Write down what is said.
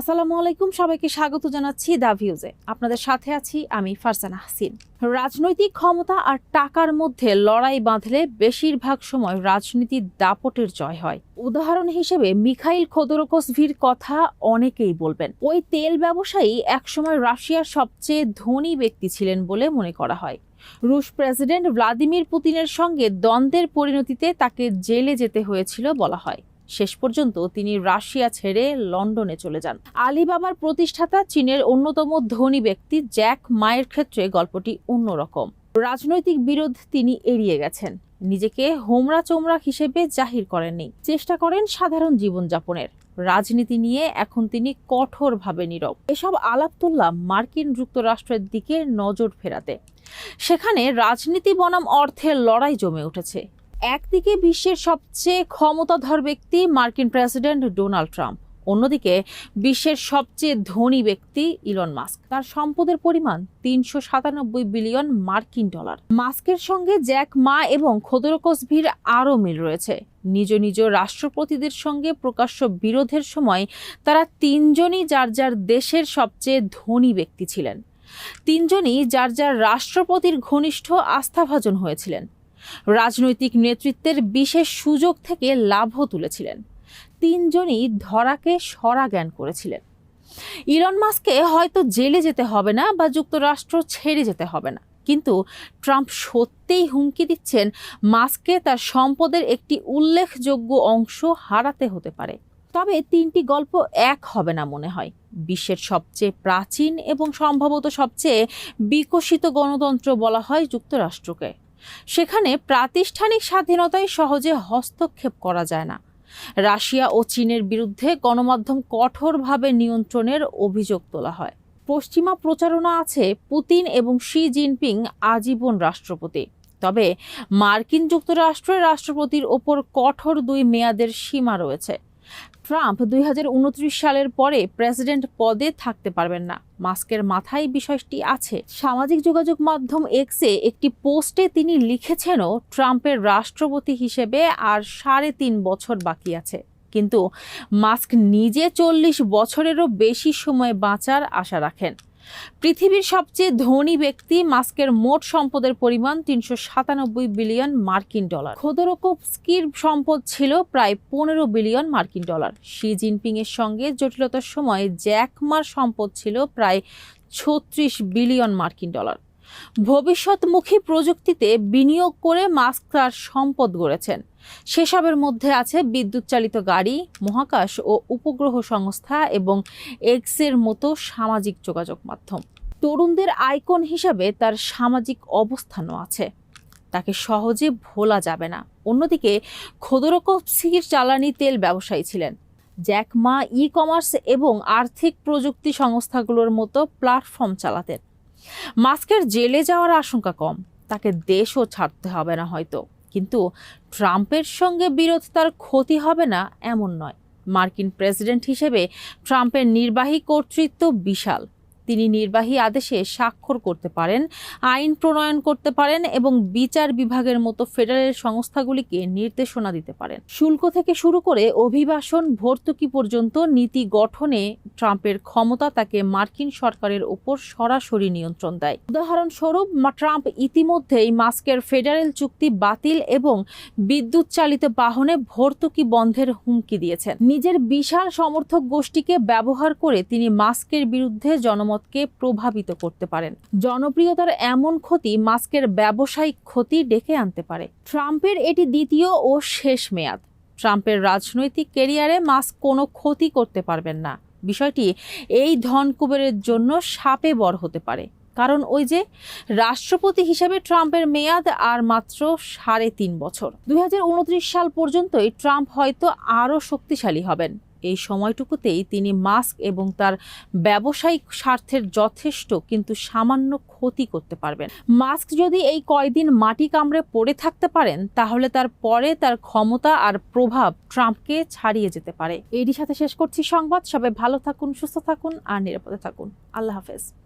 আসসালামু আলাইকুম, সবাইকে স্বাগত জানাচ্ছি দা ভিউজে। আপনাদের সাথে আছি আমি ফারজানা হাসিন। রাজনৈতিক ক্ষমতা আর টাকার মধ্যে লড়াই বাঁধলে বেশিরভাগ সময় রাজনীতির দাপটের জয় হয়। উদাহরণ হিসেবে মিখাইল খোদরকসভির কথা অনেকেই বলবেন। ওই তেল ব্যবসায়ী একসময় রাশিয়ার সবচেয়ে ধনী ব্যক্তি ছিলেন বলে মনে করা হয়। রুশ প্রেসিডেন্ট ভ্লাদিমির পুতিনের সঙ্গে দ্বন্দ্বের পরিণতিতে তাকে জেলে যেতে হয়েছিল বলা হয়। শেষ পর্যন্ত তিনি রাশিয়া ছেড়ে লন্ডনে চলে যান। আলিবাবার প্রতিষ্ঠাতা চীনের অন্যতম ধনী ব্যক্তি জ্যাক মায়ের ক্ষেত্রে গল্পটি অন্যরকম। রাজনৈতিক বিরোধ তিনি এড়িয়ে গেছেন। নিজেকে হোমরা চোমরা হিসেবে জাহির করেননি। চেষ্টা করেন সাধারণ জীবনযাপনের। রাজনীতি নিয়ে এখন তিনি কঠোরভাবে নীরব। এসব আলাপ তুললাম মার্কিন যুক্তরাষ্ট্রের দিকে নজর ফেরাতে। সেখানে রাজনীতি বনাম অর্থের লড়াই জমে উঠেছে। একদিকে বিশ্বের সবচেয়ে ক্ষমতাধর ব্যক্তি মার্কিন প্রেসিডেন্ট ডোনাল্ড ট্রাম্প, অন্যদিকে বিশ্বের সবচেয়ে ধনী ব্যক্তি ইলন মাস্ক। তার সম্পদের পরিমাণ তিনশো সাতানব্বই বিলিয়ন মার্কিন ডলার। মাস্কের সঙ্গে জ্যাক মা এবং খোদরকসভির আরও মিল রয়েছে। নিজ নিজ রাষ্ট্রপতিদের সঙ্গে প্রকাশ্য বিরোধের সময় তারা তিনজনই যার যার দেশের সবচেয়ে ধনী ব্যক্তি ছিলেন। তিনজনই যার যার রাষ্ট্রপতির ঘনিষ্ঠ আস্থাভাজন হয়েছিলেন। রাজনৈতিক নেতৃত্বের বিশেষ সুযোগ থেকে লাভও তুলেছিলেন। তিনজনই ধরাকে সরা জ্ঞান করেছিলেন। ইলন মাস্ককে হয়তো জেলে যেতে হবে না বা যুক্তরাষ্ট্র ছেড়ে যেতে হবে না। কিন্তু ট্রাম্প সত্যিই হুমকি দিচ্ছেন মাস্ককে তার সম্পদের একটি উল্লেখযোগ্য অংশ হারাতে হতে পারে। তবে তিনটি গল্প এক হবে না মনে হয়। বিশ্বের সবচেয়ে প্রাচীন এবং সম্ভবত সবচেয়ে বিকশিত গণতন্ত্র বলা হয় যুক্তরাষ্ট্রকে। সেখানে প্রাতিষ্ঠানিক স্বাধীনতায় সহজে হস্তক্ষেপ করা যায় না। রাশিয়া ও চীনের বিরুদ্ধে গণমাধ্যম কঠোরভাবে নিয়ন্ত্রণের অভিযোগ তোলা হয়। পশ্চিমা প্রচারণা আছে পুতিন এবং শি জিনপিং আজীবন রাষ্ট্রপতি। তবে মার্কিন যুক্তরাষ্ট্রের রাষ্ট্রপতির ওপর কঠোর দুই মেয়াদের সীমা রয়েছে। ট্রাম্প দুই হাজার উনত্রিশ সালের পরে প্রেসিডেন্ট পদে থাকতে পারবেন না। মাস্কের মাথায় বিষয়টি আছে। সামাজিক যোগাযোগ মাধ্যম এক্সে একটি পোস্টে তিনি লিখেছেনও, ট্রাম্পের রাষ্ট্রপতি হিসেবে আর সাড়ে তিন বছর বাকি আছে। কিন্তু মাস্ক নিজে চল্লিশ বছরেরও বেশি সময় বাঁচার আশা রাখেন। পৃথিবীর সবচেয়ে ধনী ব্যক্তি মাস্কের মোট সম্পদের পরিমাণ তিনশো সাতানব্বই বিলিয়ন মার্কিন ডলার। খোদরকোভস্কির সম্পদ ছিল প্রায় পনেরো বিলিয়ন মার্কিন ডলার। শি জিনপিং এর সঙ্গে জটিলতার সময় জ্যাকমার সম্পদ ছিল প্রায় ছত্রিশ বিলিয়ন মার্কিন ডলার। ভবিষ্যৎমুখী প্রযুক্তিতে বিনিয়োগ করে মাস্ক তার সম্পদ গড়েছেন। সেসবের মধ্যে আছে বিদ্যুৎ চালিত গাড়ি, মহাকাশ ও উপগ্রহ সংস্থা এবং এক্সের মতো সামাজিক যোগাযোগ মাধ্যম। তরুণদের আইকন হিসাবে তার সামাজিক অবস্থানও আছে। তাকে সহজে ভোলা যাবে না। অন্যদিকে খোদরকপসির জ্বালানি তেল ব্যবসায়ী ছিলেন। জ্যাক মা ই কমার্স এবং আর্থিক প্রযুক্তি সংস্থাগুলোর মতো প্ল্যাটফর্ম চালাতেন। মাস্কের জেলে যাওয়ার আশঙ্কা কম। তাকে দেশও ছাড়তে হবে না হয়তো। কিন্তু ট্রাম্পের সঙ্গে বিরোধ তার ক্ষতি হবে না এমন নয়। মার্কিন প্রেসিডেন্ট হিসেবে ট্রাম্পের নির্বাহী কর্তৃত্ব বিশাল। তিনি নির্বাহী আদেশে স্বাক্ষর করতে পারেন, আইন প্রণয়ন করতে পারেন এবং বিচার বিভাগের মতো ফেডারেল সংস্থাগুলিকে নির্দেশনা দিতে পারেন। শুল্ক থেকে শুরু করে অভিবাসন ভর্তুকি পর্যন্ত নীতি গঠনে ট্রাম্পের ক্ষমতা তাকে মার্কিন সরকারের ওপর সরাসরি নিয়ন্ত্রণ দেয়। উদাহরণস্বরূপ ট্রাম্প ইতিমধ্যেই মাস্কের ফেডারেল চুক্তি বাতিল এবং বিদ্যুৎ চালিত বাহনে ভর্তুকি বন্ধের হুমকি দিয়েছেন। নিজের বিশাল সমর্থক গোষ্ঠীকে ব্যবহার করে তিনি মাস্কের বিরুদ্ধে জনমতকে প্রভাবিত করতে পারেন। জনপ্রিয়তার এমন ক্ষতি মাস্কের ব্যবসায়িক ক্ষতি ডেকে আনতে পারে। ট্রাম্পের এটি দ্বিতীয় ও শেষ মেয়াদ। ট্রাম্পের রাজনৈতিক কেরিয়ারে মাস্ক কোনো ক্ষতি করতে পারবেন না। বিষয়টি এই ধন কুবেরের জন্য সাপে বর হতে পারে। কারণ ওই যে রাষ্ট্রপতি হিসেবে ট্রাম্পের মেয়াদ আর মাত্র সাড়ে তিন বছর। দুই হাজার উনত্রিশ সাল পর্যন্তই ট্রাম্প হয়তো আরও শক্তিশালী হবেন। এই সময়টুকুতেই তিনি মাস্ক এবং তার ব্যবসায়িক স্বার্থের যথেষ্ট কিন্তু সামান্য ক্ষতি করতে পারবেন। মাস্ক যদি এই কয়দিন মাটি কামড়ে পড়ে থাকতে পারেন, তাহলে তার পরে তার ক্ষমতা আর প্রভাব ট্রাম্পকে ছাড়িয়ে যেতে পারে। এরই সাথে শেষ করছি সংবাদ। সবাই ভালো থাকুন, সুস্থ থাকুন আর নিরাপদে থাকুন। আল্লাহ হাফেজ।